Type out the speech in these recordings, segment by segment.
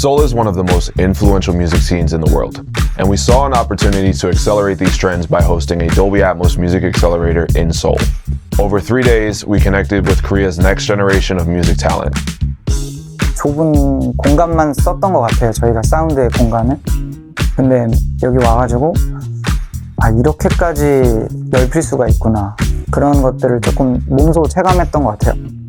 Seoul is one of the most influential music scenes in the world, and we saw an opportunity to accelerate these trends by hosting a Dolby Atmos Music Accelerator in Seoul. Over three days, we connected with Korea's next generation of music talent. 좁은 공간만 썼던 것 같아요. 저희가 사운드의 공간을. 근데 여기 와가지고 아 이렇게까지 넓힐 수가 있구나. 그런 것들을 조금 몸소 체감했던 것 같아요.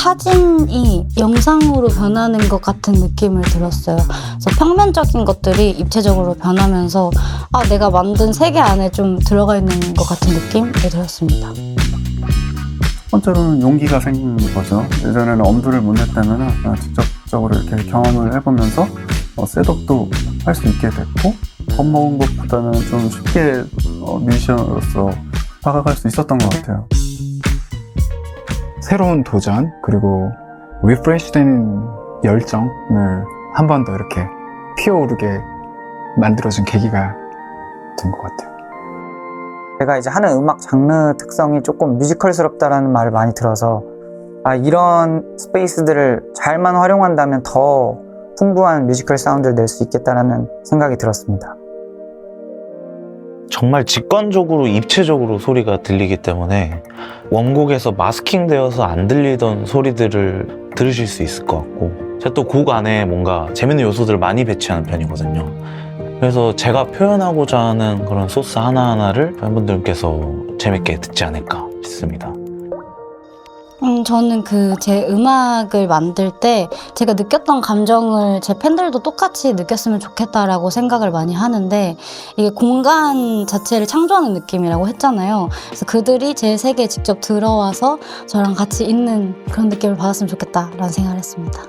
사진이 영상으로 변하는 것 같은 느낌을 들었어요. 그래서 평면적인 것들이 입체적으로 변하면서 아 내가 만든 세계 안에 좀 들어가 있는 것 같은 느낌이 들었습니다. 첫 번째로는 용기가 생긴 거죠. 예전에는 엄두를 못 냈다면 아, 직접적으로 이렇게 경험을 해보면서 어, 셋업도 할 수 있게 됐고 겁먹은 것보다는 좀 쉽게 어, 뮤지션으로서 다가갈 수 있었던 것 같아요. 새로운 도전 그리고 리프레시되는 열정을 한 번 더 이렇게 피어오르게 만들어준 계기가 된 것 같아요. 제가 이제 하는 음악 장르 특성이 조금 뮤지컬스럽다라는 말을 많이 들어서 아 이런 스페이스들을 잘만 활용한다면 더 풍부한 뮤지컬 사운드를 낼 수 있겠다라는 생각이 들었습니다. 정말 직관적으로 입체적으로 소리가 들리기 때문에 원곡에서 마스킹 되어서 안 들리던 소리들을 들으실 수 있을 것 같고 제가 또 곡 안에 뭔가 재밌는 요소들을 많이 배치하는 편이거든요. 그래서 제가 표현하고자 하는 그런 소스 하나하나를 팬분들께서 재밌게 듣지 않을까 싶습니다 음, 저는 그 제 음악을 만들 때 제가 느꼈던 감정을 제 팬들도 똑같이 느꼈으면 좋겠다라고 생각을 많이 하는데 이게 공간 자체를 창조하는 느낌이라고 했잖아요. 그래서 그들이 제 세계에 직접 들어와서 저랑 같이 있는 그런 느낌을 받았으면 좋겠다라는 생각을 했습니다.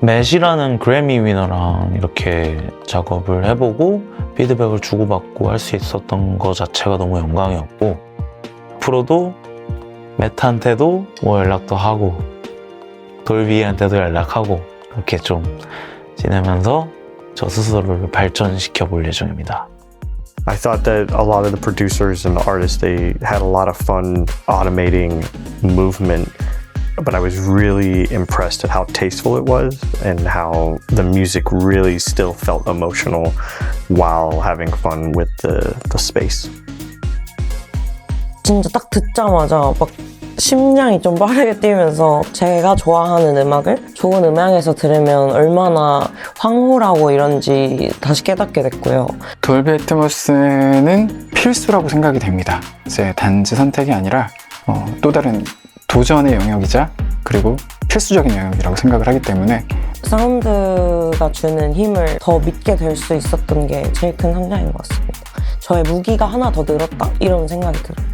맷이라는 그래미 위너랑 이렇게 작업을 해보고 피드백을 주고받고 할 수 있었던 것 자체가 너무 영광이었고 앞으로도 맷한테도 뭐 연락도 하고 돌비한테도 연락하고 이렇게 좀 지내면서 저 스스로를 발전시켜 볼 예정입니다. I thought that a lot of the producers and the artists they had a lot of fun automating movement, but I was really impressed at how tasteful it was and how the music really still felt emotional while having fun with the the space. 진짜 딱 듣자마자 막 심장이 좀 빠르게 뛰면서 제가 좋아하는 음악을 좋은 음향에서 들으면 얼마나 황홀하고 이런지 다시 깨닫게 됐고요. 돌비 애트모스는 필수라고 생각이 됩니다. 이제 단지 선택이 아니라 어, 또 다른 도전의 영역이자 그리고 필수적인 영역이라고 생각을 하기 때문에 사운드가 주는 힘을 더 믿게 될 수 있었던 게 제일 큰 성장인 것 같습니다. 저의 무기가 하나 더 늘었다? 이런 생각이 들어요.